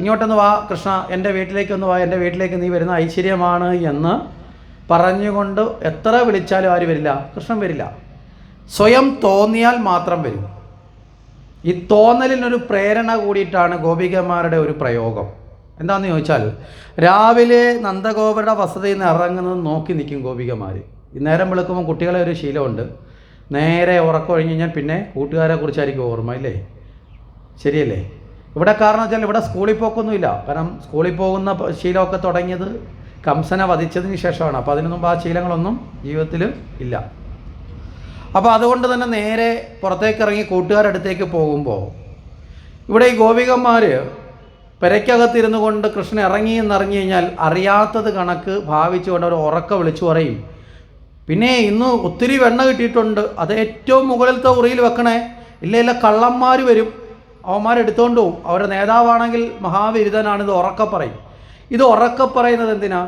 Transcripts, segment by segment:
ഇങ്ങോട്ടൊന്ന് വാ കൃഷ്ണ എന്റെ വീട്ടിലേക്കൊന്ന് വാ എന്റെ വീട്ടിലേക്ക് നീ വരുന്ന ഐശ്വര്യമാണ് എന്ന് പറഞ്ഞുകൊണ്ട് എത്ര വിളിച്ചാലും ആര് വരില്ല? കൃഷ്ണൻ വരില്ല. സ്വയം തോന്നിയാൽ മാത്രം വരും. ഈ തോന്നലിനൊരു പ്രേരണ കൂടിയിട്ടാണ് ഗോപികമാരുടെ ഒരു പ്രയോഗം. എന്താണെന്ന് ചോദിച്ചാൽ രാവിലെ നന്ദഗോപരുടെ വസതിയിൽ നിന്ന് ഇറങ്ങുന്നത് നോക്കി നിൽക്കും ഗോപികമാർ നേരം വിളിക്കുമ്പോൾ കുട്ടികളെ ഒരു ശീലമുണ്ട്. നേരെ ഉറക്കം കഴിഞ്ഞ് കഴിഞ്ഞാൽ പിന്നെ കൂട്ടുകാരെ കുറിച്ചായിരിക്കും ഓർമ്മ ഇല്ലേ ശരിയല്ലേ? ഇവിടെ കാരണം വെച്ചാൽ ഇവിടെ സ്കൂളിൽ പോക്കൊന്നുമില്ല. കാരണം സ്കൂളിൽ പോകുന്ന ശീലമൊക്കെ തുടങ്ങിയത് കംസനെ വധിച്ചതിന് ശേഷമാണ്. അപ്പോൾ അതിനൊന്നും ആ ശീലങ്ങളൊന്നും ജീവിതത്തിൽ ഇല്ല. അപ്പോൾ അതുകൊണ്ട് തന്നെ നേരെ പുറത്തേക്ക് ഇറങ്ങി കൂട്ടുകാരുടെ അടുത്തേക്ക് പോകുമ്പോൾ ഇവിടെ ഈ ഗോപികന്മാർ പെരയ്ക്കകത്തിരുന്നു കൊണ്ട് കൃഷ്ണൻ ഇറങ്ങി എന്നറിഞ്ഞു കഴിഞ്ഞാൽ അറിയാത്തത് കണക്ക് ഭാവിച്ചുകൊണ്ട് അവർ ഉറക്ക വിളിച്ചു പറയും. പിന്നെ ഇന്ന് ഒത്തിരി വെണ്ണ കിട്ടിയിട്ടുണ്ട്. അത് ഏറ്റവും മുകളിലത്തെ ഉറിയിൽ വെക്കണേ. ഇല്ല ഇല്ല കള്ളന്മാർ വരും. അവന്മാരെടുത്തോണ്ട് പോകും അവരുടെ നേതാവാണെങ്കിൽ മഹാവിരുദ്ധനാണ് ഇത് ഉറക്ക പറയും. ഇത് ഉറക്ക പറയുന്നത് എന്തിനാ?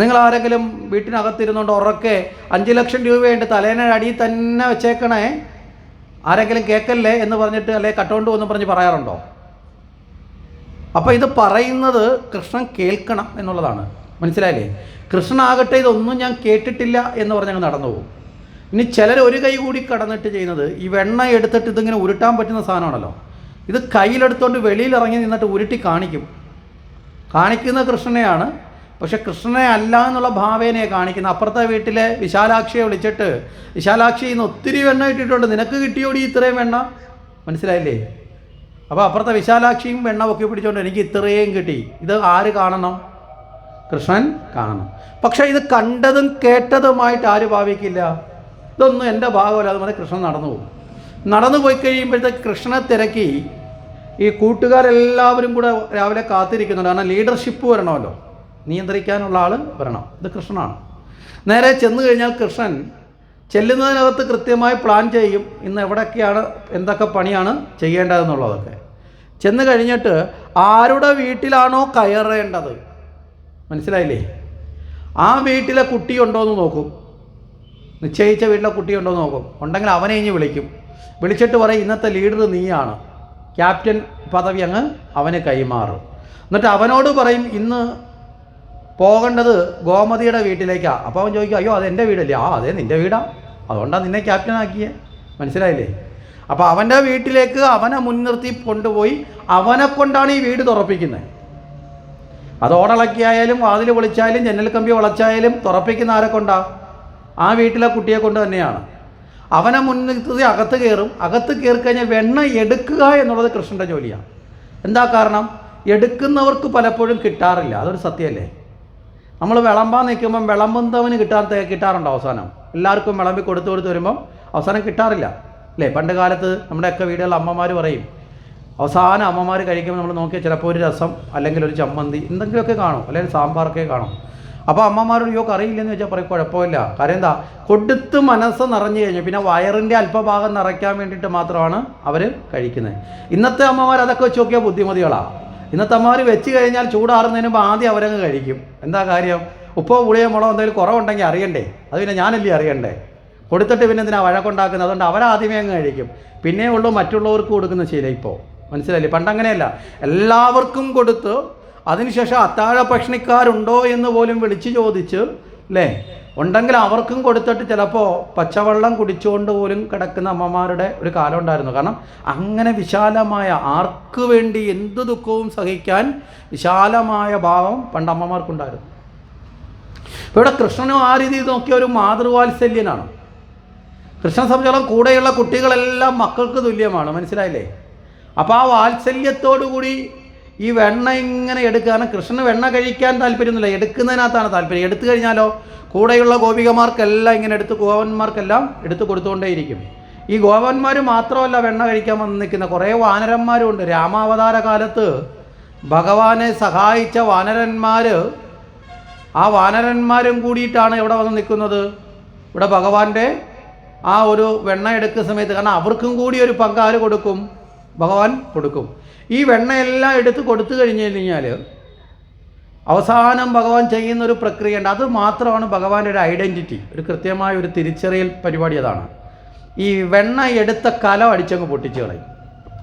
നിങ്ങൾ ആരെങ്കിലും വീട്ടിനകത്തിരുന്നുകൊണ്ട് ഉറക്കെ അഞ്ച് ലക്ഷം രൂപയുണ്ട് തലേനെ അടിയിൽ തന്നെ വെച്ചേക്കണേ. ആരെങ്കിലും കേൾക്കല്ലേ എന്ന് പറഞ്ഞിട്ട് അല്ലെ കട്ടോണ്ട് എന്ന് പറഞ്ഞ് പറയാറുണ്ടോ? അപ്പോൾ ഇത് പറയുന്നത് കൃഷ്ണൻ കേൾക്കണം എന്നുള്ളതാണ്. മനസ്സിലായില്ലേ? കൃഷ്ണനാകട്ടെ ഇതൊന്നും ഞാൻ കേട്ടിട്ടില്ല എന്ന് പറഞ്ഞ് അങ്ങ് നടന്നു പോകും. ഇനി ചിലർ ഒരു കൈ കൂടി കടന്നിട്ട് ചെയ്യുന്നത് ഈ വെണ്ണ എടുത്തിട്ട് ഇതിങ്ങനെ ഉരുട്ടാൻ പറ്റുന്ന സാധനമാണല്ലോ. ഇത് കയ്യിലെടുത്തുകൊണ്ട് വെളിയിൽ ഇറങ്ങി നിന്നിട്ട് ഉരുട്ടി കാണിക്കും. കാണിക്കുന്ന കൃഷ്ണനെയാണ്. പക്ഷെ കൃഷ്ണനെ അല്ല എന്നുള്ള ഭാവേനയെ കാണിക്കുന്ന അപ്പുറത്തെ വീട്ടിലെ വിശാലാക്ഷിയെ വിളിച്ചിട്ട് വിശാലാക്ഷി ഇന്ന് ഒത്തിരി വെണ്ണ ഇട്ടിട്ടുണ്ട്. നിനക്ക് കിട്ടിയോടി ഇത്രയും വെണ്ണ? മനസ്സിലായില്ലേ? അപ്പോൾ അപ്പുറത്തെ വിശാലാക്ഷിയും വെണ്ണ ഒക്കെ പിടിച്ചുകൊണ്ട് എനിക്ക് ഇത്രയും കിട്ടി. ഇത് ആര് കാണണം? കൃഷ്ണൻ കാണണം. പക്ഷേ ഇത് കണ്ടതും കേട്ടതുമായിട്ട് ആര് ഭാവിക്കില്ല? ഇതൊന്നും എന്റെ ഭാഗമല്ല അതുപോലെ കൃഷ്ണൻ നടന്നു പോകും. നടന്നു പോയി കഴിയുമ്പോഴത്തേക്ക് കൃഷ്ണനെ തിരക്കി ഈ കൂട്ടുകാരെല്ലാവരും കൂടെ രാവിലെ കാത്തിരിക്കുന്നുണ്ട്. കാരണം ലീഡർഷിപ്പ് വരണമല്ലോ. നിയന്ത്രിക്കാനുള്ള ആൾ വരണം. ഇത് കൃഷ്ണനാണ്. നേരെ ചെന്ന് കഴിഞ്ഞാൽ കൃഷ്ണൻ ചെല്ലുന്നതിനകത്ത് കൃത്യമായി പ്ലാൻ ചെയ്യും ഇന്ന് എവിടെയൊക്കെയാണ് എന്തൊക്കെ പണിയാണ് ചെയ്യേണ്ടതെന്നുള്ളതൊക്കെ. ചെന്ന് കഴിഞ്ഞിട്ട് ആരുടെ വീട്ടിലാണോ കയറേണ്ടത്? മനസ്സിലായില്ലേ? ആ വീട്ടിലെ കുട്ടിയുണ്ടോ എന്ന് നോക്കും. നിശ്ചയിച്ച വീട്ടിലെ കുട്ടിയുണ്ടോ എന്ന് നോക്കും. ഉണ്ടെങ്കിൽ അവനെ ഇനി വിളിക്കും. വിളിച്ചിട്ട് പറയും ഇന്നത്തെ ലീഡർ നീയാണ്. ക്യാപ്റ്റൻ പദവി അങ്ങ് അവന് കൈമാറും. എന്നിട്ട് അവനോട് പറയും ഇന്ന് പോകേണ്ടത് ഗോമതിയുടെ വീട്ടിലേക്കാണ് അപ്പോൾ അവൻ ചോദിക്കും അയ്യോ അത് എന്റെ വീടല്ലേ? ആ അതെ നിന്റെ വീടാണ് അതുകൊണ്ടാണ് നിന്നെ ക്യാപ്റ്റൻ ആക്കിയേ മനസ്സിലായില്ലേ? അപ്പോൾ അവന്റെ വീട്ടിലേക്ക് അവനെ മുൻനിർത്തി കൊണ്ടുപോയി അവനെ കൊണ്ടാണ് ഈ വീട് തുറപ്പിക്കുന്നത്. അത് ഓടളക്കിയായാലും വാതിൽ വിളിച്ചാലും ജനൽ കമ്പി വളച്ചായാലും തുറപ്പിക്കുന്ന ആരെ കൊണ്ടാ? ആ വീട്ടിലെ കുട്ടിയെ കൊണ്ട് തന്നെയാണ്. അവനെ മുൻനിർത്തി അകത്ത് കയറും. അകത്ത് കയറി കഴിഞ്ഞാൽ വെണ്ണ എടുക്കുക എന്നുള്ളത് കൃഷ്ണന്റെ ജോലിയാണ്. എന്താ കാരണം? എടുക്കുന്നവർക്ക് പലപ്പോഴും കിട്ടാറില്ല. അതൊരു സത്യമല്ലേ? നമ്മൾ വിളമ്പാൻ നിൽക്കുമ്പം വിളമ്പുന്നവന് കിട്ടാൻ കിട്ടാറുണ്ടോ അവസാനം. എല്ലാവർക്കും വിളമ്പി കൊടുത്തു കൊടുത്ത് വരുമ്പം അവസാനം കിട്ടാറില്ല. അല്ലേ? പണ്ട് കാലത്ത് നമ്മുടെയൊക്കെ വീടുകളിൽ അമ്മമാർ പറയും അവസാനം അമ്മമാർ കഴിക്കുമ്പോൾ നമ്മൾ നോക്കിയാൽ ചിലപ്പോൾ ഒരു രസം അല്ലെങ്കിൽ ഒരു ചമ്മന്തി എന്തെങ്കിലുമൊക്കെ കാണും. അല്ലെങ്കിൽ സാമ്പാറൊക്കെ കാണും. അപ്പോൾ അമ്മമാരോട് യോഗ അറിയില്ലെന്ന് വെച്ചാൽ പറയും കുഴപ്പമില്ല. കാര്യം എന്താ? കൊടുത്ത് മനസ്സ് നിറഞ്ഞു കഴിഞ്ഞു പിന്നെ വയറിന്റെ അല്പഭാഗം നിറയ്ക്കാൻ വേണ്ടിയിട്ട് മാത്രമാണ് അവർ കഴിക്കുന്നത്. ഇന്നത്തെ അമ്മമാർ അതൊക്കെ വെച്ച് നോക്കിയാൽ ബുദ്ധിമതികളാണ് ഇന്നത്തെ അമ്മമാർ വെച്ച് കഴിഞ്ഞാൽ ചൂടാറുന്നതിന് മുമ്പ് ആദ്യം അവരങ്ങ് കഴിക്കും. എന്താ കാര്യം? ഉപ്പോ പുളിയോ മുളോ എന്തെങ്കിലും കുറവുണ്ടെങ്കിൽ അറിയണ്ടേ? അത് പിന്നെ ഞാനല്ലേ അറിയണ്ടേ? കൊടുത്തിട്ട് പിന്നെ എന്തിനാ വഴക്കുണ്ടാക്കുന്നത്? അതുകൊണ്ട് അവരാദ്യമേ അങ്ങ് കഴിക്കും. പിന്നെ ഉള്ളൂ മറ്റുള്ളവർക്ക് കൊടുക്കുന്ന ശീലം ഇപ്പോൾ മനസ്സിലായില്ലേ? പണ്ടങ്ങനെയല്ല എല്ലാവർക്കും കൊടുത്ത് അതിനുശേഷം അത്താഴ ഭക്ഷണിക്കാരുണ്ടോ എന്ന് പോലും വിളിച്ചു ചോദിച്ച് അല്ലേ ഉണ്ടെങ്കിൽ അവർക്കും കൊടുത്തിട്ട് ചിലപ്പോൾ പച്ചവെള്ളം കുടിച്ചുകൊണ്ട് പോലും കിടക്കുന്ന അമ്മമാരുടെ ഒരു കാലം ഉണ്ടായിരുന്നു. കാരണം അങ്ങനെ വിശാലമായ ആർക്ക് വേണ്ടി എന്ത് ദുഃഖവും സഹിക്കാൻ വിശാലമായ ഭാവം പണ്ട് അമ്മമാർക്കുണ്ടായിരുന്നു. ഇവിടെ കൃഷ്ണനും ആ രീതിയിൽ നോക്കിയ ഒരു മാതൃവാത്സല്യനാണ്. കൃഷ്ണനെ സംബന്ധിച്ചോളം കൂടെയുള്ള കുട്ടികളെല്ലാം മക്കൾക്ക് തുല്യമാണ്. മനസ്സിലായില്ലേ? അപ്പോൾ ആ വാത്സല്യത്തോടു കൂടി ഈ വെണ്ണ ഇങ്ങനെ എടുക്കുകയാണ് കൃഷ്ണന് വെണ്ണ കഴിക്കാൻ താല്പര്യമൊന്നുമില്ല. എടുക്കുന്നതിനകത്താണ് താല്പര്യം. എടുത്തു കഴിഞ്ഞാലോ കൂടെയുള്ള ഗോപികമാർക്കെല്ലാം ഇങ്ങനെ എടുത്ത് ഗോവന്മാർക്കെല്ലാം എടുത്തു കൊടുത്തുകൊണ്ടേയിരിക്കും. ഈ ഗോവന്മാർ മാത്രമല്ല വെണ്ണ കഴിക്കാൻ വന്ന് നിൽക്കുന്ന കുറേ വാനരന്മാരുണ്ട്. രാമാവതാര കാലത്ത് ഭഗവാനെ സഹായിച്ച വാനരന്മാർ ആ വാനരന്മാരും കൂടിയിട്ടാണ് ഇവിടെ വന്ന് നിൽക്കുന്നത്. ഇവിടെ ഭഗവാന്റെ ആ ഒരു വെണ്ണ എടുക്കുന്ന സമയത്ത്. കാരണം അവർക്കും കൂടി ഒരു പങ്ക് ആര് കൊടുക്കും? ഭഗവാൻ കൊടുക്കും. ഈ വെണ്ണയെല്ലാം എടുത്ത് കൊടുത്തു കഴിഞ്ഞു കഴിഞ്ഞാൽ അവസാനം ഭഗവാൻ ചെയ്യുന്ന ഒരു പ്രക്രിയയുണ്ട് അത് മാത്രമാണ് ഭഗവാന്റെ ഒരു ഐഡന്റിറ്റി ഒരു കൃത്യമായ ഒരു തിരിച്ചറിയൽ പരിപാടി അതാണ്. ഈ വെണ്ണ എടുത്ത കലം അടിച്ചങ്ങ് പൊട്ടിച്ചു കളയും.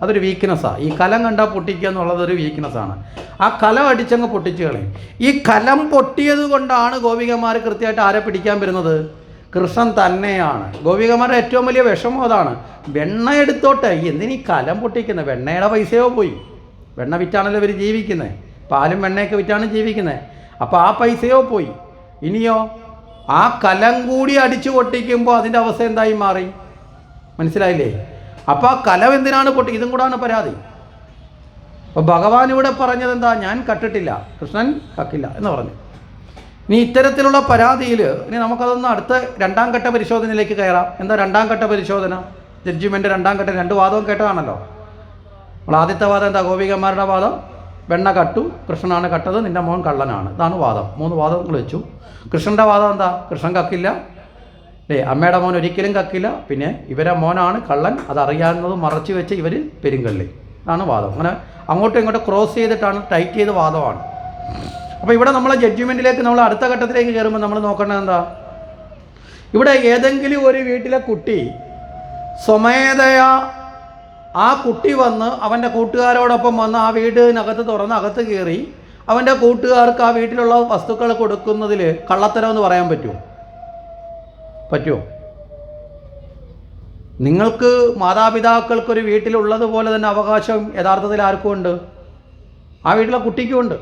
അതൊരു വീക്ക്നെസ്സാണ് ഈ കലം കണ്ടാൽ പൊട്ടിക്കുക എന്നുള്ളത് ഒരു വീക്ക്നെസ്സാണ് ആ കലം അടിച്ചങ്ങ് പൊട്ടിച്ചു കളയും. ഈ കലം പൊട്ടിയത് കൊണ്ടാണ് ഗോപികമാർ കൃത്യമായിട്ട് ആരെ പിടിക്കാൻ വരുന്നത്? കൃഷ്ണൻ തന്നെയാണ്. ഗോപികമാരുടെ ഏറ്റവും വലിയ വിഷമം അതാണ്. വെണ്ണ എടുത്തോട്ടെ എന്തിനീ കലം പൊട്ടിക്കുന്നത് വെണ്ണയുടെ പൈസയോ പോയി. വെണ്ണ വിറ്റാണല്ലോ ഇവർ ജീവിക്കുന്നത് പാലും വെണ്ണയൊക്കെ വിറ്റാണ് ജീവിക്കുന്നത് അപ്പോൾ ആ പൈസയോ പോയി. ഇനിയോ ആ കലം കൂടി അടിച്ചു പൊട്ടിക്കുമ്പോൾ അതിന്റെ അവസ്ഥ എന്തായി മാറി? മനസ്സിലായില്ലേ? അപ്പോൾ ആ കലം എന്തിനാണ് പൊട്ടി? ഇതും കൂടാണ് പരാതി. അപ്പോൾ ഭഗവാൻ ഇവിടെ പറഞ്ഞത് എന്താ? ഞാൻ കട്ടിട്ടില്ല. കൃഷ്ണൻ കക്കില്ല എന്ന് പറഞ്ഞു. ഇനി ഇത്തരത്തിലുള്ള പരാതിയിൽ ഇനി നമുക്കതൊന്ന് അടുത്ത രണ്ടാം ഘട്ട പരിശോധനയിലേക്ക് കയറാം. എന്താ രണ്ടാം ഘട്ട പരിശോധന? ജഡ്ജിമെന്റ് രണ്ടാം ഘട്ടം രണ്ട് വാദവും കേട്ടതാണല്ലോ. നമ്മൾ ആദ്യത്തെ വാദം എന്താ? ഗോപികന്മാരുടെ വാദം? വെണ്ണ കട്ടു കൃഷ്ണനാണ് കട്ടത് നിന്റെ മോൻ കള്ളനാണ്. ഇതാണ് വാദം. മൂന്ന് വാദങ്ങൾ വെച്ചു. കൃഷ്ണന്റെ വാദം എന്താ? കൃഷ്ണൻ കക്കില്ല. അല്ലേ അമ്മയുടെ മോൻ ഒരിക്കലും കക്കില്ല. പിന്നെ ഇവരെ മോനാണ് കള്ളൻ. അതറിയാവുന്നത് മറച്ചു വെച്ച് ഇവർ പെരുങ്കള്ളി. ഇതാണ് വാദം. അങ്ങനെ അങ്ങോട്ടും ഇങ്ങോട്ടും ക്രോസ് ചെയ്തിട്ടാണ് ടൈറ്റ് ചെയ്ത വാദമാണ്. അപ്പോൾ ഇവിടെ നമ്മളെ ജഡ്ജ്മെന്റിലേക്ക് നമ്മൾ അടുത്ത ഘട്ടത്തിലേക്ക് കയറുമ്പോൾ നമ്മൾ നോക്കേണ്ടത് എന്താ? ഇവിടെ ഏതെങ്കിലും ഒരു വീട്ടിലെ കുട്ടി സ്വമേധയാ ആ കുട്ടി വന്ന് അവന്റെ കൂട്ടുകാരോടൊപ്പം വന്ന് ആ വീടിനകത്ത് തുറന്ന് അകത്ത് കയറി അവന്റെ കൂട്ടുകാർക്ക് ആ വീട്ടിലുള്ള വസ്തുക്കൾ കൊടുക്കുന്നതിൽ കള്ളത്തരം എന്ന് പറയാൻ പറ്റുമോ? പറ്റുമോ? നിങ്ങൾക്ക് മാതാപിതാക്കൾക്കൊരു വീട്ടിലുള്ളതുപോലെ തന്നെ അവകാശം യഥാർത്ഥത്തിൽ ആർക്കും ഉണ്ട്? ആ വീട്ടിലെ കുട്ടിക്കും ഉണ്ട്.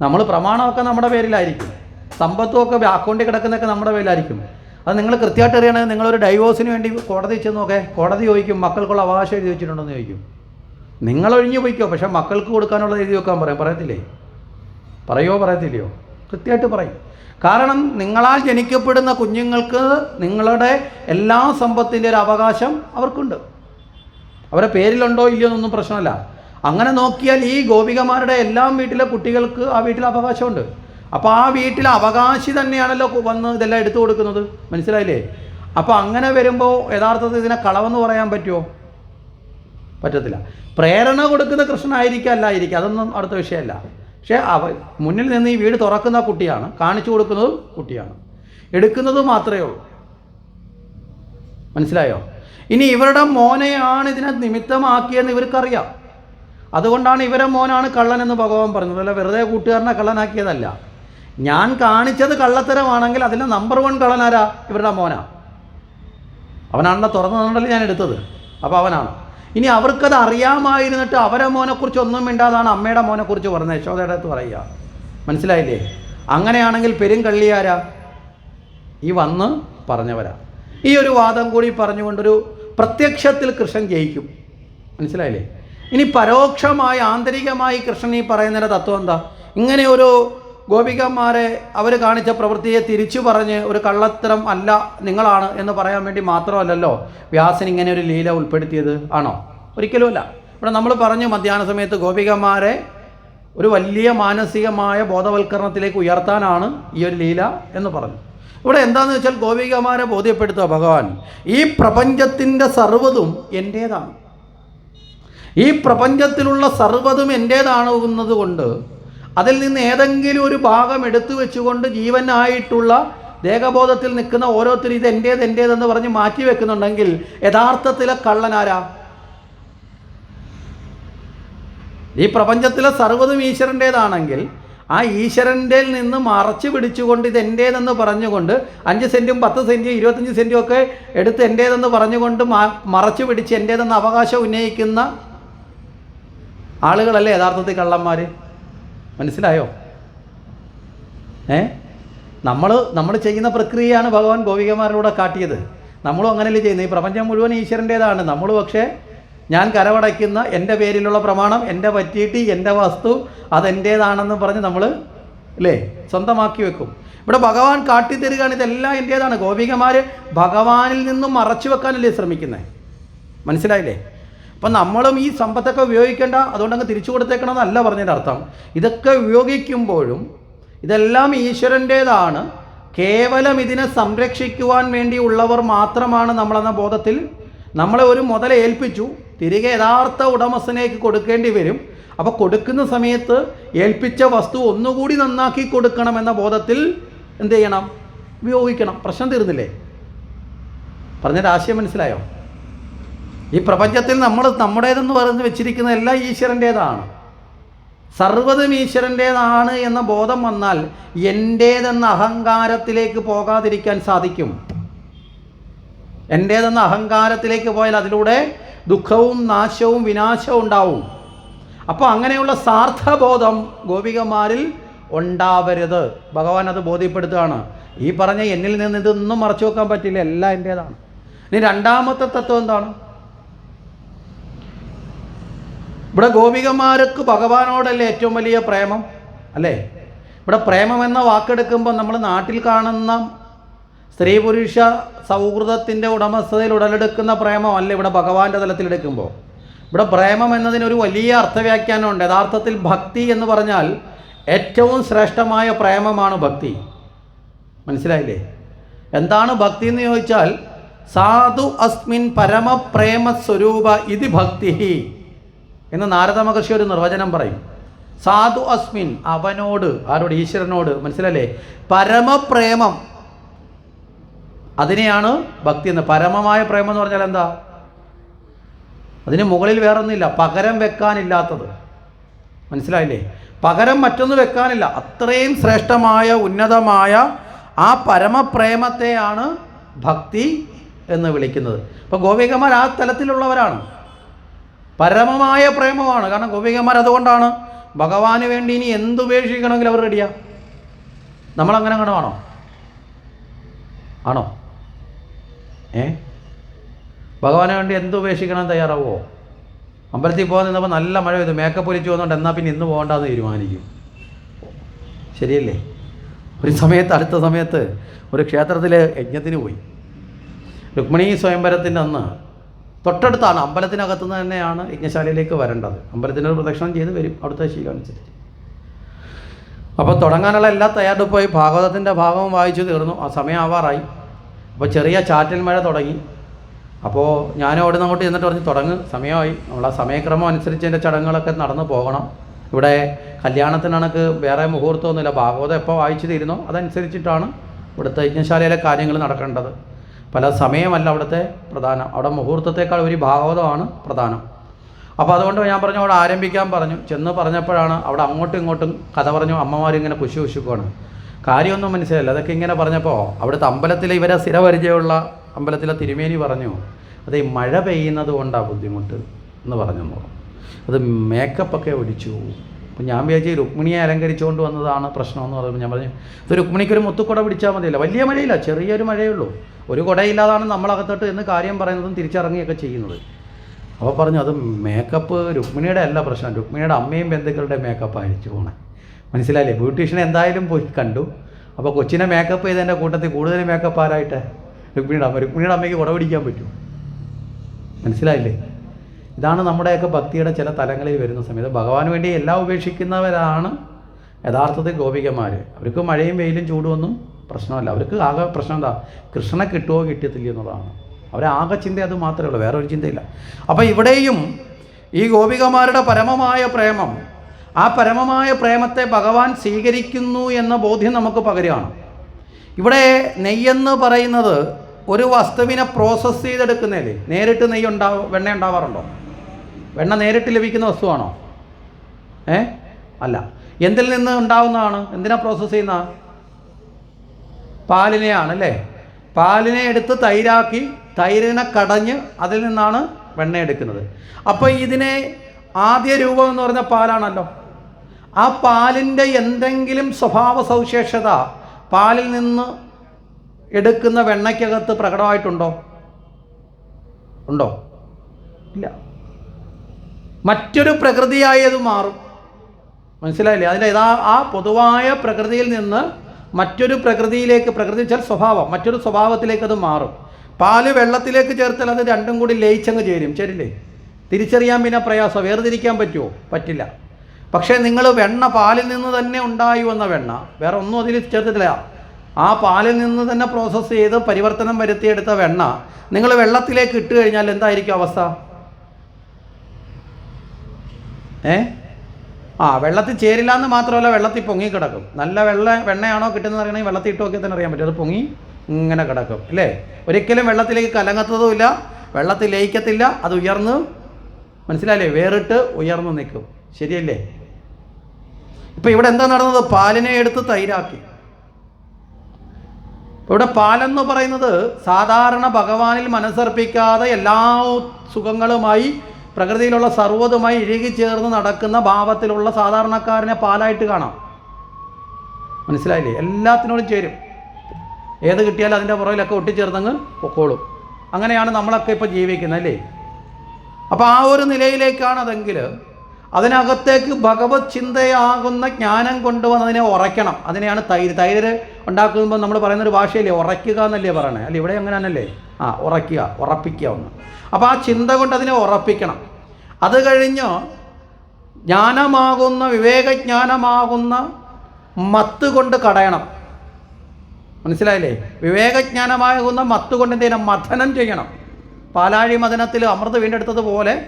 നമ്മൾ പ്രമാണമൊക്കെ നമ്മുടെ പേരിലായിരിക്കും. സമ്പത്തും ഒക്കെ അക്കൗണ്ടിൽ കിടക്കുന്നതൊക്കെ നമ്മുടെ പേരിലായിരിക്കും. അത് നിങ്ങൾ കൃത്യമായിട്ട് അറിയണമെങ്കിൽ നിങ്ങളൊരു ഡൈവോഴ്സിന് വേണ്ടി കോടതി ചെന്നൊക്കെ കോടതി ചോദിക്കും മക്കൾക്കുള്ള അവകാശം എഴുതി വെച്ചിട്ടുണ്ടെന്ന് ചോദിക്കും. നിങ്ങൾ ഒഴിഞ്ഞു പോയിക്കോ പക്ഷേ മക്കൾക്ക് കൊടുക്കാനുള്ള എഴുതി വെക്കാൻ പറയും. പറയത്തില്ലേ? പറയോ പറയത്തില്ലയോ? കൃത്യമായിട്ട് പറയും. കാരണം നിങ്ങളാൽ ജനിക്കപ്പെടുന്ന കുഞ്ഞുങ്ങൾക്ക് നിങ്ങളുടെ എല്ലാ സമ്പത്തിന്റെ ഒരു അവകാശം അവർക്കുണ്ട്. അവരുടെ പേരിലുണ്ടോ ഇല്ലയോ എന്നൊന്നും പ്രശ്നമല്ല. അങ്ങനെ നോക്കിയാൽ ഈ ഗോപികമാരുടെ എല്ലാം വീട്ടിലെ കുട്ടികൾക്ക് ആ വീട്ടിൽ അവകാശമുണ്ട്. അപ്പോൾ ആ വീട്ടിലെ അവകാശി തന്നെയാണല്ലോ വന്ന് ഇതെല്ലാം എടുത്തു കൊടുക്കുന്നത്. മനസ്സിലായില്ലേ? അപ്പോൾ അങ്ങനെ വരുമ്പോൾ യഥാർത്ഥത്തിൽ ഇതിനെ കളവെന്ന് പറയാൻ പറ്റുമോ പറ്റത്തില്ല. പ്രേരണ കൊടുക്കുന്ന കൃഷ്ണനായിരിക്കും അല്ലായിരിക്കും. അതൊന്നും അടുത്ത വിഷയമല്ല. പക്ഷേ അവ മുന്നിൽ നിന്ന് ഈ വീട് തുറക്കുന്ന കുട്ടിയാണ്. കാണിച്ചു കൊടുക്കുന്നതും കുട്ടിയാണ്. എടുക്കുന്നത് മാത്രമേ ഉള്ളൂ. മനസ്സിലായോ? ഇനി ഇവരുടെ മോനെയാണ് ഇതിനെ നിമിത്തമാക്കിയെന്ന് ഇവർക്കറിയാം. അതുകൊണ്ടാണ് ഇവരെ മോനാണ് കള്ളൻ എന്ന് ഭഗവാൻ പറഞ്ഞത്. അല്ല വെറുതെ കൂട്ടുകാരനെ കള്ളനാക്കിയതല്ല. ഞാൻ കാണിച്ചത് കള്ളത്തരമാണെങ്കിൽ അതിലെ നമ്പർ വൺ കള്ളനാരാ ഇവരുടെ മോനാ. അവനാണല്ലോ തുറന്നതുകൊണ്ടല്ലേ ഞാൻ എടുത്തത്. അപ്പോൾ അവനാണ്. ഇനി അവർക്കത് അറിയാമായിരുന്നിട്ട് അവരെ മോനെക്കുറിച്ച് ഒന്നും മിണ്ടാതാണ് അമ്മയുടെ മോനെക്കുറിച്ച് പറഞ്ഞത്. യശോദയുടെ അടുത്ത് പറയുക. മനസ്സിലായില്ലേ? അങ്ങനെയാണെങ്കിൽ പെരും കള്ളിയാരാ ഈ വന്ന് പറഞ്ഞവരാ. ഈ ഒരു വാദം കൂടി പറഞ്ഞുകൊണ്ടൊരു പ്രത്യക്ഷത്തിൽ കൃഷ്ണൻ ജയിക്കും. മനസ്സിലായില്ലേ? ഇനി പരോക്ഷമായി ആന്തരികമായി കൃഷ്ണൻ ഈ പറയുന്നതിന്റെ തത്വം എന്താ? ഇങ്ങനെ ഒരു ഗോപികന്മാരെ അവർ കാണിച്ച പ്രവൃത്തിയെ തിരിച്ചു പറഞ്ഞ് ഒരു കള്ളത്തരം അല്ല നിങ്ങളാണ് എന്ന് പറയാൻ വേണ്ടി മാത്രമല്ലല്ലോ വ്യാസൻ ഇങ്ങനെ ഒരു ലീല ഉൾപ്പെടുത്തിയത് ആണോ? ഒരിക്കലുമല്ല. ഇവിടെ നമ്മൾ പറഞ്ഞു മധ്യാഹ്ന സമയത്ത് ഗോപികന്മാരെ ഒരു വലിയ മാനസികമായ ബോധവൽക്കരണത്തിലേക്ക് ഉയർത്താനാണ് ഈ ഒരു ലീല എന്ന് പറഞ്ഞു. ഇവിടെ എന്താണെന്ന് വെച്ചാൽ ഗോപികമാരെ ബോധ്യപ്പെടുത്തുക ഭഗവാൻ ഈ പ്രപഞ്ചത്തിന്റെ സർവതും എന്റേതാണ്. ഈ പ്രപഞ്ചത്തിലുള്ള സർവതും എന്റേതാണെന്നത് കൊണ്ട് അതിൽ നിന്ന് ഏതെങ്കിലും ഒരു ഭാഗം എടുത്തു വെച്ചുകൊണ്ട് ജീവനായിട്ടുള്ള ദേഹബോധത്തിൽ നിൽക്കുന്ന ഓരോരുത്തരും ഇത് എന്റേത് എന്റേതെന്ന് പറഞ്ഞ് മാറ്റി വെക്കുന്നുണ്ടെങ്കിൽ യഥാർത്ഥത്തിലെ കള്ളനാരാ ഈ പ്രപഞ്ചത്തിലെ സർവതും ഈശ്വരന്റേതാണെങ്കിൽ ആ ഈശ്വരന്റെ നിന്ന് മറച്ചു പിടിച്ചുകൊണ്ട് ഇത് എന്റേതെന്ന് പറഞ്ഞുകൊണ്ട് അഞ്ച് സെന്റും പത്ത് സെന്റും ഇരുപത്തഞ്ച് സെന്റും ഒക്കെ എടുത്ത് എന്റേതെന്ന് പറഞ്ഞുകൊണ്ട് മറച്ചു പിടിച്ച് എന്റേതെന്ന് അവകാശം ഉന്നയിക്കുന്ന ആളുകളല്ലേ യഥാർത്ഥത്തിൽ കള്ളന്മാർ മനസ്സിലായോ? ഏ? നമ്മൾ നമ്മൾ ചെയ്യുന്ന പ്രക്രിയയാണ് ഭഗവാൻ ഗോപികമാരിലൂടെ കാട്ടിയത്. നമ്മളും അങ്ങനെയല്ലേ ചെയ്യുന്നത്. ഈ പ്രപഞ്ചം മുഴുവൻ ഈശ്വരന്റേതാണ് നമ്മൾ പക്ഷേ ഞാൻ കരവടയ്ക്കുന്ന എന്റെ പേരിലുള്ള പ്രമാണം എന്റെ പറ്റിയിട്ട് എന്റെ വസ്തു അതെന്റേതാണെന്ന് പറഞ്ഞ് നമ്മൾ അല്ലേ സ്വന്തമാക്കി വെക്കും. ഇവിടെ ഭഗവാൻ കാട്ടിത്തരികയാണ് ഇതെല്ലാം എന്റേതാണ്. ഗോപികമാർ ഭഗവാനിൽ നിന്നും മറച്ചു വെക്കാനല്ലേ ശ്രമിക്കുന്നത് മനസ്സിലായില്ലേ? അപ്പം നമ്മളും ഈ സമ്പത്തൊക്കെ ഉപയോഗിക്കേണ്ട അതുകൊണ്ട് അങ്ങ് തിരിച്ചു കൊടുത്തേക്കണം എന്നല്ല പറഞ്ഞതിന്റെ അർത്ഥം. ഇതൊക്കെ ഉപയോഗിക്കുമ്പോഴും ഇതെല്ലാം ഈശ്വരന്റേതാണ് കേവലം ഇതിനെ സംരക്ഷിക്കുവാൻ വേണ്ടിയുള്ളവർ മാത്രമാണ് നമ്മളെന്ന ബോധത്തിൽ നമ്മളെ ഒരു മുതൽ ഏൽപ്പിച്ചു. തിരികെ യഥാർത്ഥ ഉടമസ്ഥനേക്ക് കൊടുക്കേണ്ടി വരും. അപ്പോൾ കൊടുക്കുന്ന സമയത്ത് ഏൽപ്പിച്ച വസ്തു ഒന്നുകൂടി നന്നാക്കി കൊടുക്കണം എന്ന ബോധത്തിൽ എന്ത് ചെയ്യണം? ഉപയോഗിക്കണം. പ്രശ്നം തീർന്നില്ലേ? പറഞ്ഞ ആശയം മനസ്സിലായോ? ഈ പ്രപഞ്ചത്തിൽ നമ്മൾ നമ്മുടേതെന്ന് പറഞ്ഞ് വെച്ചിരിക്കുന്ന എല്ലാം ഈശ്വരന്റേതാണ്. സർവതും ഈശ്വരന്റേതാണ് എന്ന ബോധം വന്നാൽ എന്റേതെന്ന അഹങ്കാരത്തിലേക്ക് പോകാതിരിക്കാൻ സാധിക്കും. എന്റേതെന്ന അഹങ്കാരത്തിലേക്ക് പോയാൽ അതിലൂടെ ദുഃഖവും നാശവും വിനാശവും ഉണ്ടാവും. അപ്പോൾ അങ്ങനെയുള്ള സാർത്ഥബോധം ഗോപികമാരിൽ ഉണ്ടാവരുത്. ഭഗവാൻ അത് ബോധ്യപ്പെടുത്തുകയാണ്. ഈ പറഞ്ഞ എന്നിൽ നിന്ന് ഇതൊന്നും മറച്ചു വെക്കാൻ പറ്റില്ല എല്ലാം എന്റേതാണ്. ഇനി രണ്ടാമത്തെ തത്വം എന്താണ്? ഇവിടെ ഗോപികമാർക്ക് ഭഗവാനോടല്ലേ ഏറ്റവും വലിയ പ്രേമം? അല്ലേ? ഇവിടെ പ്രേമം എന്ന വാക്കെടുക്കുമ്പോൾ നമ്മൾ നാട്ടിൽ കാണുന്ന സ്ത്രീ പുരുഷ സൗഹൃദത്തിന്റെ ഉടമസ്ഥതയിൽ ഉടലെടുക്കുന്ന പ്രേമം പ്രേമമല്ല ഇവിടെ ഭഗവാന്റെ തലത്തിലെടുക്കുമ്പോൾ ഇവിടെ പ്രേമം എന്നതിനൊരു വലിയ അർത്ഥവ്യാഖ്യാനമുണ്ട്. യഥാർത്ഥത്തിൽ ഭക്തി എന്ന് പറഞ്ഞാൽ ഏറ്റവും ശ്രേഷ്ഠമായ പ്രേമമാണ് ഭക്തി. മനസ്സിലായില്ലേ? എന്താണ് ഭക്തി എന്ന് ചോദിച്ചാൽ സാധു അസ്മിൻ പരമപ്രേമ സ്വരൂപ ഇത് ഭക്തി എന്ന് നാരദ മഹർഷി ഒരു നിർവചനം പറയും. സാധു അസ്മിൻ അവനോട് ആരോട് ഈശ്വരനോട് മനസ്സിലല്ലേ? പരമപ്രേമം. അതിനെയാണ് ഭക്തി എന്ന്. പരമമായ പ്രേമം എന്ന് പറഞ്ഞാൽ എന്താ? അതിന് മുകളിൽ വേറൊന്നുമില്ല. പകരം വെക്കാനില്ലാത്തത്. മനസ്സിലായില്ലേ? പകരം മറ്റൊന്ന് വെക്കാനില്ല. അത്രയും ശ്രേഷ്ഠമായ ഉന്നതമായ ആ പരമപ്രേമത്തെയാണ് ഭക്തി എന്ന് വിളിക്കുന്നത്. ഇപ്പോൾ ഗോപികമാർ ആ തലത്തിലുള്ളവരാണ്. പരമമായ പ്രേമമാണ്. കാരണം ഗോപികമാർ അതുകൊണ്ടാണ്. ഭഗവാന് വേണ്ടി ഇനി എന്തുപേക്ഷിക്കണമെങ്കിലും അവർ റെഡിയാ. നമ്മളങ്ങനെ അങ്ങനെ ആണോ ആണോ? ഏ? ഭഗവാന് വേണ്ടി എന്തുപേക്ഷിക്കണം തയ്യാറാവോ? അമ്പലത്തിൽ പോകാൻ നിന്നപ്പോൾ നല്ല മഴ പെയ്തു. മേക്കപ്പ് ഒലിച്ചു വന്നുകൊണ്ട് എന്നാൽ പിന്നെ ഇന്ന് പോകണ്ടെന്ന് തീരുമാനിക്കും. ശരിയല്ലേ? ഒരു സമയത്ത് അടുത്ത സമയത്ത് ഒരു ക്ഷേത്രത്തിൽ യജ്ഞത്തിന് പോയി. രുക്മിണി സ്വയംവരത്തിന്റെ അന്ന് തൊട്ടടുത്താണ്. അമ്പലത്തിനകത്തു നിന്ന് തന്നെയാണ് യജ്ഞശാലയിലേക്ക് വരേണ്ടത്. അമ്പലത്തിനൊരു പ്രദക്ഷിണം ചെയ്ത് വരും. അവിടുത്തെ ശീലമനുസരിച്ച്. അപ്പോൾ തുടങ്ങാനുള്ള എല്ലാ തയ്യാറെടുപ്പായി ഭാഗവതത്തിന്റെ ഭാഗവും വായിച്ചു തീർന്നു. ആ സമയം ആവാറായി അപ്പോൾ ചെറിയ ചാറ്റൽ മഴ തുടങ്ങി. അപ്പോൾ ഞാൻ അവിടെ നിന്ന് അങ്ങോട്ട് ചെന്നിട്ട് പറഞ്ഞ് തുടങ്ങ്. സമയമായി. നമ്മൾ ആ സമയക്രമം അനുസരിച്ച് എന്റെ ചടങ്ങുകളൊക്കെ നടന്നു പോകണം. ഇവിടെ കല്യാണത്തിനണക്ക് വേറെ മുഹൂർത്തമൊന്നുമില്ല. ഭാഗവതം എപ്പോൾ വായിച്ചു തീരുന്നോ അതനുസരിച്ചിട്ടാണ് ഇവിടുത്തെ യജ്ഞശാലയിലെ കാര്യങ്ങൾ നടക്കേണ്ടത്. പല സമയമല്ല അവിടുത്തെ പ്രധാനം. അവിടെ മുഹൂർത്തത്തേക്കാൾ ഒരു ഭാഗവതമാണ് പ്രധാനം. അപ്പോൾ അതുകൊണ്ട് ഞാൻ പറഞ്ഞു അവിടെ ആരംഭിക്കാൻ പറഞ്ഞു. ചെന്ന് പറഞ്ഞപ്പോഴാണ് അവിടെ അങ്ങോട്ടും ഇങ്ങോട്ടും കഥ പറഞ്ഞു. അമ്മമാരിങ്ങനെ കുശി കുശുക്കുവാണ് കാര്യമൊന്നും മനസ്സിലായില്ല. അതൊക്കെ ഇങ്ങനെ പറഞ്ഞപ്പോൾ അവിടുത്തെ അമ്പലത്തിലെ ഇവരെ സ്ഥിരപരിചയമുള്ള അമ്പലത്തിലെ തിരുമേനി പറഞ്ഞു അത് ഈ മഴ പെയ്യുന്നത് കൊണ്ടാണ് ബുദ്ധിമുട്ട്? എന്ന് പറഞ്ഞു. അത് മേക്കപ്പൊക്കെ ഒലിച്ചു അപ്പം ഞാൻ വിചാരിച്ചു രുക്മിണിയെ അലങ്കരിച്ചുകൊണ്ട് വന്നതാണ് പ്രശ്നമെന്ന് പറയുമ്പോൾ ഞാൻ പറഞ്ഞു ഇത് രുക്മിണിക്ക് ഒരു മുത്തുക്കുട പിടിച്ചാൽ മതിയല്ല. വലിയ മഴയില്ല ചെറിയൊരു മഴയേ ഉള്ളൂ. ഒരു കുടയില്ലാതാണ് നമ്മളകത്തോട്ട് എന്ന് കാര്യം പറയുന്നതും തിരിച്ചിറങ്ങിയൊക്കെ ചെയ്യുന്നത്. അപ്പോൾ പറഞ്ഞു അത് മേക്കപ്പ് രുക്മിണിയുടെ അല്ല പ്രശ്നം. രുക്മിണിയുടെ അമ്മയും ബന്ധുക്കളുടെ മേക്കപ്പ് അയച്ചു പോണേ. മനസ്സിലായില്ലേ? ബ്യൂട്ടീഷ്യൻ എന്തായാലും പോയി കണ്ടു. അപ്പോൾ കൊച്ചിനെ മേക്കപ്പ് ചെയ്തതിന്റെ കൂട്ടത്തിൽ കൂടുതൽ മേക്കപ്പ് ആരായിട്ട്? രുക്മിണിയുടെ അമ്മ. രുക്മിണിയുടെ അമ്മയ്ക്ക് കുട പിടിക്കാൻ പറ്റും മനസ്സിലായില്ലേ? ഇതാണ് നമ്മുടെയൊക്കെ ഭക്തിയുടെ ചില തലങ്ങളിൽ വരുന്ന സമയത്ത് ഭഗവാന് വേണ്ടി എല്ലാം ഉപേക്ഷിക്കുന്നവരാണ് യഥാർത്ഥത്തിൽ ഗോപികമാർ അവർക്ക് മഴയും വെയിലും ചൂടുമൊന്നും പ്രശ്നമല്ല. അവർക്ക് ആകെ പ്രശ്നം എന്താ? കൃഷ്ണനെ കിട്ടുമോ കിട്ടിയത്തില്ല എന്നുള്ളതാണ്. അവരെ ആകെ ചിന്ത അത് മാത്രമേ ഉള്ളൂ. വേറെ ഒരു ചിന്തയില്ല. അപ്പോൾ ഇവിടെയും ഈ ഗോപികമാരുടെ പരമമായ പ്രേമം ആ പരമമായ പ്രേമത്തെ ഭഗവാൻ സ്വീകരിക്കുന്നു എന്ന ബോധ്യം നമുക്ക് പകരുകയാണ്. ഇവിടെ നെയ്യെന്ന് പറയുന്നത് ഒരു വസ്തുവിനെ പ്രോസസ്സ് ചെയ്തെടുക്കുന്നതിൽ നേരിട്ട് നെയ്യ് ഉണ്ടാവും വെണ്ണ ഉണ്ടാവാറുണ്ടോ വെണ്ണ നേരിട്ട് ലഭിക്കുന്ന വസ്തുവാണോ? ഏ? അല്ല. എന്തിൽ നിന്ന് ഉണ്ടാവുന്നതാണ്? എന്തിനാ പ്രോസസ്സ് ചെയ്യുന്ന? പാലിനെയാണ് അല്ലേ? പാലിനെ എടുത്ത് തൈരാക്കി തൈരിനെ കടഞ്ഞ് അതിൽ നിന്നാണ് വെണ്ണ എടുക്കുന്നത്. അപ്പോൾ ഇതിനെ ആദ്യ രൂപം എന്ന് പറഞ്ഞ പാലാണല്ലോ. ആ പാലിന്റെ എന്തെങ്കിലും സ്വഭാവ സവിശേഷത പാലിൽ നിന്ന് എടുക്കുന്ന വെണ്ണയ്ക്കകത്ത് പ്രകടമായിട്ടുണ്ടോ? ഉണ്ടോ? ഇല്ല. മറ്റൊരു പ്രകൃതിയായി അത് മാറും. മനസ്സിലായില്ലേ? അതിന്റെ യഥാ ആ പൊതുവായ പ്രകൃതിയിൽ നിന്ന് മറ്റൊരു പ്രകൃതിയിലേക്ക് പ്രകൃതി വെച്ചാൽ സ്വഭാവം മറ്റൊരു സ്വഭാവത്തിലേക്ക് അത് മാറും. പാൽ വെള്ളത്തിലേക്ക് ചേർത്താൽ അത് രണ്ടും കൂടി ലയിച്ചങ്ങ് ചേരും. ചേരില്ലേ? തിരിച്ചറിയാൻ പിന്നെ പ്രയാസം? വേർതിരിക്കാൻ പറ്റുമോ പറ്റില്ല. പക്ഷേ നിങ്ങൾ വെണ്ണ പാലിൽ നിന്ന് തന്നെ ഉണ്ടായി വന്ന വെണ്ണ വേറെ ഒന്നും അതിൽ ചേർത്തിട്ടില്ല. ആ പാലിൽ നിന്ന് തന്നെ പ്രോസസ്സ് ചെയ്ത് പരിവർത്തനം വരുത്തിയെടുത്ത വെണ്ണ നിങ്ങൾ വെള്ളത്തിലേക്ക് ഇട്ട് കഴിഞ്ഞാൽ എന്തായിരിക്കും അവസ്ഥ? ഏ? ആ വെള്ളത്തിൽ ചേരില്ല എന്ന് മാത്രമല്ല വെള്ളത്തിൽ പൊങ്ങി കിടക്കും. നല്ല വെള്ള വെണ്ണയാണോ കിട്ടുന്നത് അറിയണമെങ്കിൽ വെള്ളത്തിൽ ഇട്ട് നോക്കിയാൽ തന്നെ അറിയാൻ പറ്റും. അത് പൊങ്ങി ഇങ്ങനെ കിടക്കും അല്ലേ? ഒരിക്കലും വെള്ളത്തിലേക്ക് കലങ്ങത്തതുമില്ല വെള്ളത്തിൽ ലയിക്കത്തില്ല അത് ഉയർന്ന് മനസ്സിലായില്ലേ? വേറിട്ട് ഉയർന്നു നിൽക്കും. ശരിയല്ലേ? ഇപ്പം ഇവിടെ എന്താ നടന്നത്? പാലിനെ എടുത്ത് തൈരാക്കി. ഇവിടെ പാലെന്ന് പറയുന്നത് സാധാരണ ഭഗവാനിൽ മനസ്സർപ്പിക്കാതെ എല്ലാ സുഖങ്ങളുമായി പ്രകൃതിയിലുള്ള സർവതുമായി ഇഴുകിച്ചേർന്ന് നടക്കുന്ന ഭാവത്തിലുള്ള സാധാരണക്കാരനെ പാലായിട്ട് കാണാം. മനസ്സിലായില്ലേ? എല്ലാത്തിനോടും ചേരും. ഏത് കിട്ടിയാലും അതിന്റെ പുറകിലൊക്കെ ഒട്ടിച്ചേർന്നങ്ങ് പൊക്കോളും. അങ്ങനെയാണ് നമ്മളൊക്കെ ഇപ്പോൾ ജീവിക്കുന്നത് അല്ലേ? അപ്പോൾ ആ ഒരു നിലയിലേക്കാണ് അതെങ്കിൽ അതിനകത്തേക്ക് ഭഗവത് ചിന്തയാകുന്ന ജ്ഞാനം കൊണ്ടുവന്ന് അതിനെ ഉറയ്ക്കണം. അതിനെയാണ് തൈര്. തൈര് ഉണ്ടാക്കുമ്പോൾ നമ്മൾ പറയുന്നൊരു ഭാഷയില്ലേ ഉറയ്ക്കുക എന്നല്ലേ പറയണേ? അല്ല ഇവിടെ അങ്ങനെ തന്നെയല്ലേ ആ ഉറയ്ക്കുക ഉറപ്പിക്കുക ഒന്ന്. അപ്പോൾ ആ ചിന്ത കൊണ്ട് അതിനെ ഉറപ്പിക്കണം. അത് കഴിഞ്ഞ് ജ്ഞാനമാകുന്ന വിവേകജ്ഞാനമാകുന്ന മത്ത് കൊണ്ട് കടയണം. മനസ്സിലായില്ലേ? വിവേകജ്ഞാനമാകുന്ന മത്ത് കൊണ്ട് എന്ത് ചെയ്യണം? മഥനം ചെയ്യണം. പാലാഴി മഥനത്തിൽ അമൃത് വീണ്ടെടുത്തതുപോലെ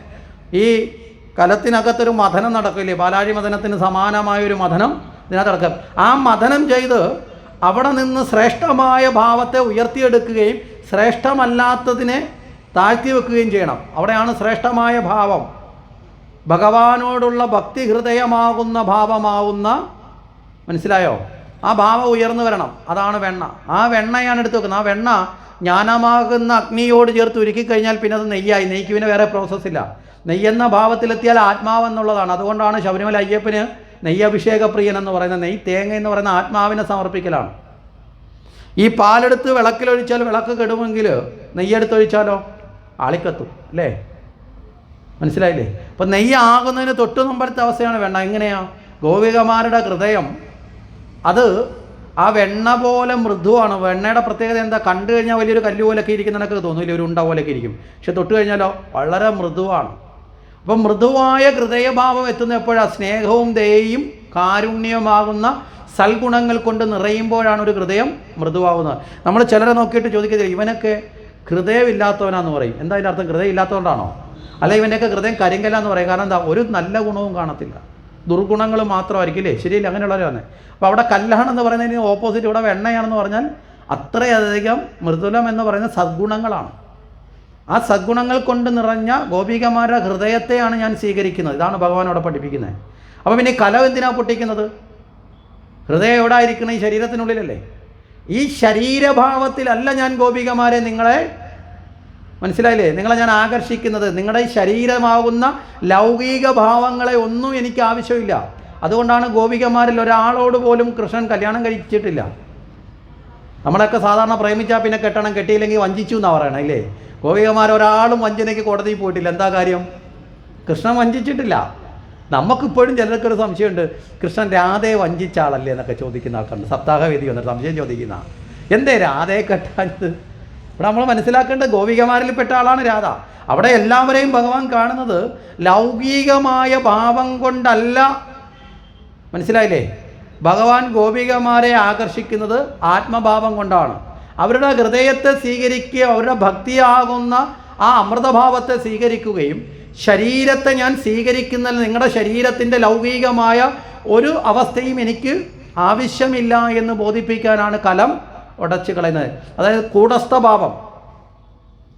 ഈ കലത്തിനകത്തൊരു മഥനം നടക്കില്ലേ? പാലാഴി മഥനത്തിന് സമാനമായൊരു മഥനം ഇതിനകത്ത് നടക്കും ആ മഥനം ചെയ്ത് അവിടെ നിന്ന് ശ്രേഷ്ഠമായ ഭാവത്തെ ഉയർത്തിയെടുക്കുകയും ശ്രേഷ്ഠമല്ലാത്തതിനെ താഴ്ത്തി വെക്കുകയും ചെയ്യണം. അവിടെയാണ് ശ്രേഷ്ഠമായ ഭാവം. ഭഗവാനോടുള്ള ഭക്തി ഹൃദയമാകുന്ന ഭാവമാവുന്ന മനസ്സിലായോ? ആ ഭാവം ഉയർന്നു വരണം. അതാണ് വെണ്ണ. ആ വെണ്ണയാണ് എടുത്തു വെക്കുന്നത്. ആ വെണ്ണ ജ്ഞാനമാകുന്ന അഗ്നിയോട് ചേർത്ത് ഉരുക്കി കഴിഞ്ഞാൽ പിന്നെ അത് നെയ്യായി. നെയ്ക്ക് പിന്നെ വേറെ പ്രോസസ്സ് ഇല്ല. നെയ്യെന്ന ഭാവത്തിലെത്തിയാൽ ആത്മാവെന്നുള്ളതാണ്. അതുകൊണ്ടാണ് ശബരിമല അയ്യപ്പന് നെയ്യഭിഷേക പ്രിയൻ എന്ന് പറയുന്നത്. നെയ്യ് തേങ്ങ എന്ന് പറയുന്ന ആത്മാവിനെ സമർപ്പിക്കലാണ്. ഈ പാലെടുത്ത് വിളക്കിലൊഴിച്ചാൽ വിളക്ക് കെടുമെങ്കിൽ നെയ്യെടുത്തൊഴിച്ചാലോ? ആളിക്കത്തും അല്ലേ? മനസ്സിലായില്ലേ? അപ്പം നെയ്യ് ആകുന്നതിന് തൊട്ട് മുമ്പത്തെ അവസ്ഥയാണ് വെണ്ണ. എങ്ങനെയാ? ഗോപികമാരുടെ ഹൃദയം. അത് ആ വെണ്ണ പോലെ മൃദുവാണ്. വെണ്ണയുടെ പ്രത്യേകത എന്താ? കണ്ടു കഴിഞ്ഞാൽ വലിയൊരു കല്ല് പോലൊക്കെ ഇരിക്കുന്നതൊക്കെ തോന്നില്ല ഒരു ഉണ്ട പോലെയൊക്കെ ഇരിക്കും. പക്ഷെ തൊട്ട് കഴിഞ്ഞാലോ? വളരെ മൃദുവാണ്. അപ്പം മൃദുവായ ഹൃദയഭാവം എത്തുന്ന എപ്പോഴാണ് സ്നേഹവും ദയയും കാരുണ്യമാകുന്ന സൽഗുണങ്ങൾ കൊണ്ട് നിറയുമ്പോഴാണ് ഒരു ഹൃദയം മൃദുവാകുന്നത് നമ്മൾ ചിലരെ നോക്കിയിട്ട് ചോദിക്കുന്നത് ഇവനൊക്കെ ഹൃദയമില്ലാത്തവനാന്ന് പറയും. എന്താ അതിന്റെ അർത്ഥം? ഹൃദയം ഇല്ലാത്തതുകൊണ്ടാണോ അല്ല ഇവനൊക്കെ ഹൃദയം കരിങ്കല്ല എന്ന് പറയും. കാരണം എന്താ? ഒരു നല്ല ഗുണവും കാണത്തില്ല. ദുർഗുണങ്ങൾ മാത്രമായിരിക്കും അല്ലേ ശരിയില്ല? അങ്ങനെയുള്ളവരാണ് അപ്പോൾ അവിടെ കല്ലാണ് എന്ന് പറയുന്നതിന് ഓപ്പോസിറ്റ് ഇവിടെ വെണ്ണയാണെന്ന് പറഞ്ഞാൽ അത്രയധികം മൃദുലം എന്ന് പറയുന്ന സദ്ഗുണങ്ങളാണ്. ആ സദ്ഗുണങ്ങൾ കൊണ്ട് നിറഞ്ഞ ഗോപികമാരുടെ ഹൃദയത്തെയാണ് ഞാൻ സ്വീകരിക്കുന്നത്. ഇതാണ് ഭഗവാൻ അവിടെ പഠിപ്പിക്കുന്നത്. അപ്പോൾ പിന്നെ കലം എന്തിനാണ് പൊട്ടിക്കുന്നത്? ഹൃദയം എവിടെ ആയിരിക്കണം? ഈ ശരീരത്തിനുള്ളിലല്ലേ? ഈ ശരീരഭാവത്തിലല്ല ഞാൻ ഗോപികമാരെ നിങ്ങളെ മനസ്സിലായില്ലേ? നിങ്ങളെ ഞാൻ ആകർഷിക്കുന്നത്. നിങ്ങളുടെ ശരീരമാകുന്ന ലൗകിക ഭാവങ്ങളെ ഒന്നും എനിക്ക് ആവശ്യമില്ല. അതുകൊണ്ടാണ് ഗോപികമാരിൽ ഒരാളോട് പോലും കൃഷ്ണൻ കല്യാണം കഴിച്ചിട്ടില്ല. നമ്മളൊക്കെ സാധാരണ പ്രേമിച്ചാൽ പിന്നെ കെട്ടണം കെട്ടിയില്ലെങ്കിൽ വഞ്ചിച്ചു എന്നാണ് പറയണം ഇല്ലേ ഗോപികമാർ ഒരാളും വഞ്ചനയ്ക്ക് കോടതിയിൽ പോയിട്ടില്ല. എന്താ കാര്യം? കൃഷ്ണൻ വഞ്ചിച്ചിട്ടില്ല. നമുക്കിപ്പോഴും ചിലർക്കൊരു സംശയമുണ്ട്. കൃഷ്ണൻ രാധയെ വഞ്ചിച്ച ആളല്ലേ എന്നൊക്കെ ചോദിക്കുന്ന ആൾക്കാരുണ്ട്. സപ്താഹവേദി വന്നിട്ട് സംശയം ചോദിക്കുന്ന. എന്തേ രാധയെ കെട്ടാഞ്ഞത്? ഇവിടെ നമ്മൾ മനസ്സിലാക്കേണ്ട ഗോപികമാരിൽപ്പെട്ട ആളാണ് രാധ. അവിടെ എല്ലാവരെയും ഭഗവാൻ കാണുന്നത് ലൗകികമായ ഭാവം കൊണ്ടല്ല. മനസ്സിലായില്ലേ? ഭഗവാൻ ഗോപികമാരെ ആകർഷിക്കുന്നത് ആത്മഭാവം കൊണ്ടാണ്. അവരുടെ ഹൃദയത്തെ സ്വീകരിക്കുക അവരുടെ ഭക്തിയാകുന്ന ആ അമൃതഭാവത്തെ സ്വീകരിക്കുകയും ശരീരത്തെ ഞാൻ സ്വീകരിക്കുന്നതിൽ നിങ്ങളുടെ ശരീരത്തിന്റെ ലൗകികമായ ഒരു അവസ്ഥയും എനിക്ക് ആവശ്യമില്ല എന്ന് ബോധിപ്പിക്കാനാണ് കലം ഉടച്ചു കളയുന്നത്. അതായത് കൂടസ്ഥഭാവം.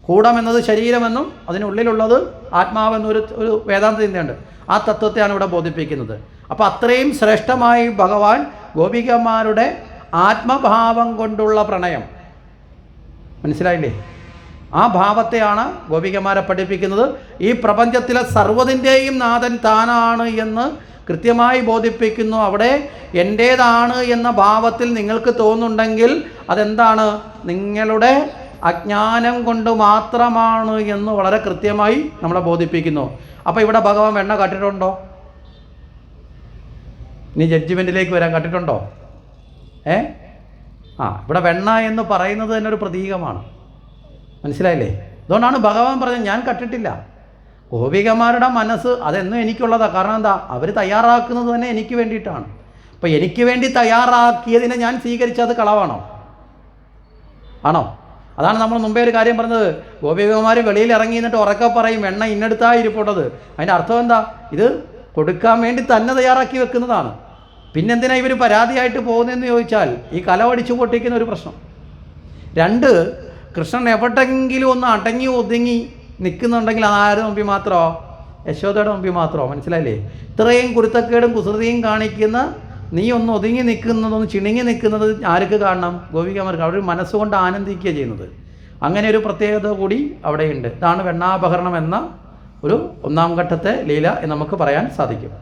കൂടം എന്നത് ശരീരമെന്നും അതിനുള്ളിലുള്ളത് ആത്മാവെന്നൊരു ഒരു വേദാന്ത ചിന്തയുണ്ട് ആ തത്വത്തെയാണ് ഇവിടെ ബോധിപ്പിക്കുന്നത്. അപ്പോൾ അത്രയും ശ്രേഷ്ഠമായി ഭഗവാൻ ഗോപികമാരുടെ ആത്മഭാവം കൊണ്ടുള്ള പ്രണയം. മനസ്സിലായില്ലേ? ആ ഭാവത്തെയാണ് ഗോപികമാരെ പഠിപ്പിക്കുന്നത്. ഈ പ്രപഞ്ചത്തിലെ സർവതിന്റെയും നാഥൻ താനാണ് എന്ന് കൃത്യമായി ബോധിപ്പിക്കുന്നു. അവിടെ എന്റേതാണ് എന്ന ഭാവത്തിൽ നിങ്ങൾക്ക് തോന്നുന്നുണ്ടെങ്കിൽ അതെന്താണ്? നിങ്ങളുടെ അജ്ഞാനം കൊണ്ട് മാത്രമാണ് എന്ന് വളരെ കൃത്യമായി നമ്മളെ ബോധിപ്പിക്കുന്നു. അപ്പോൾ ഇവിടെ ഭഗവാൻ വെണ്ണ കട്ടിട്ടുണ്ടോ ഇനി ജഡ്ജിമെന്റിലേക്ക് വരാൻ കണ്ടിട്ടുണ്ടോ? ഏ? ആ ഇവിടെ വെണ്ണ എന്ന് പറയുന്നത് തന്നെ ഒരു പ്രതീകമാണ്. മനസ്സിലായില്ലേ? അതുകൊണ്ടാണ് ഭഗവാൻ പറഞ്ഞത് ഞാൻ കട്ടിട്ടില്ല. ഗോപികമാരുടെ മനസ്സ് അതെന്നും എനിക്കുള്ളതാണ് കാരണം എന്താ? അവർ തയ്യാറാക്കുന്നത് തന്നെ എനിക്ക് വേണ്ടിയിട്ടാണ്. അപ്പോൾ എനിക്ക് വേണ്ടി തയ്യാറാക്കിയതിനെ ഞാൻ സ്വീകരിച്ചത് കളവാണോ? ആണോ? അതാണ് നമ്മൾ മുമ്പേ ഒരു കാര്യം പറഞ്ഞത്. ഗോപികമാർ വെളിയിൽ ഇറങ്ങി എന്നിട്ട് ഉറക്കെ പറയും എണ്ണ ഇന്നെടുത്തായി ഇരിപ്പുള്ളത് അതിന്റെ അർത്ഥം എന്താ? ഇത് കൊടുക്കാൻ വേണ്ടി തന്നെ തയ്യാറാക്കി വെക്കുന്നതാണ്. പിന്നെന്തിനാ ഇവർ പരാതിയായിട്ട് പോകുന്നതെന്ന് ചോദിച്ചാൽ ഈ കലവടിച്ചു പൊട്ടിക്കുന്ന ഒരു പ്രശ്നം. രണ്ട് കൃഷ്ണൻ എവിടെങ്കിലും ഒന്ന് അടങ്ങി ഒതുങ്ങി നിൽക്കുന്നുണ്ടെങ്കിൽ ആരുടെ മുമ്പിൽ മാത്രമോ യശോദയുടെ മുമ്പിൽ മാത്രമോ മനസ്സിലായില്ലേ? ഇത്രയും കുരുത്തക്കേടും കുസൃതിയും കാണിക്കുന്ന നീ ഒന്ന് ഒതുങ്ങി നിൽക്കുന്നതൊന്ന് ചിണുങ്ങി നിൽക്കുന്നത് ആർക്ക് കാണണം? ഗോപികമാർക്ക് അവർ മനസ്സുകൊണ്ട് ആനന്ദിക്കുക ചെയ്യുന്നത്. അങ്ങനെ ഒരു പ്രത്യേകത കൂടി അവിടെയുണ്ട്. ഇതാണ് വെണ്ണാപഹരണം എന്ന ഒരു ഒന്നാം ഘട്ടത്തെ ലീല എന്ന് നമുക്ക് പറയാൻ സാധിക്കും.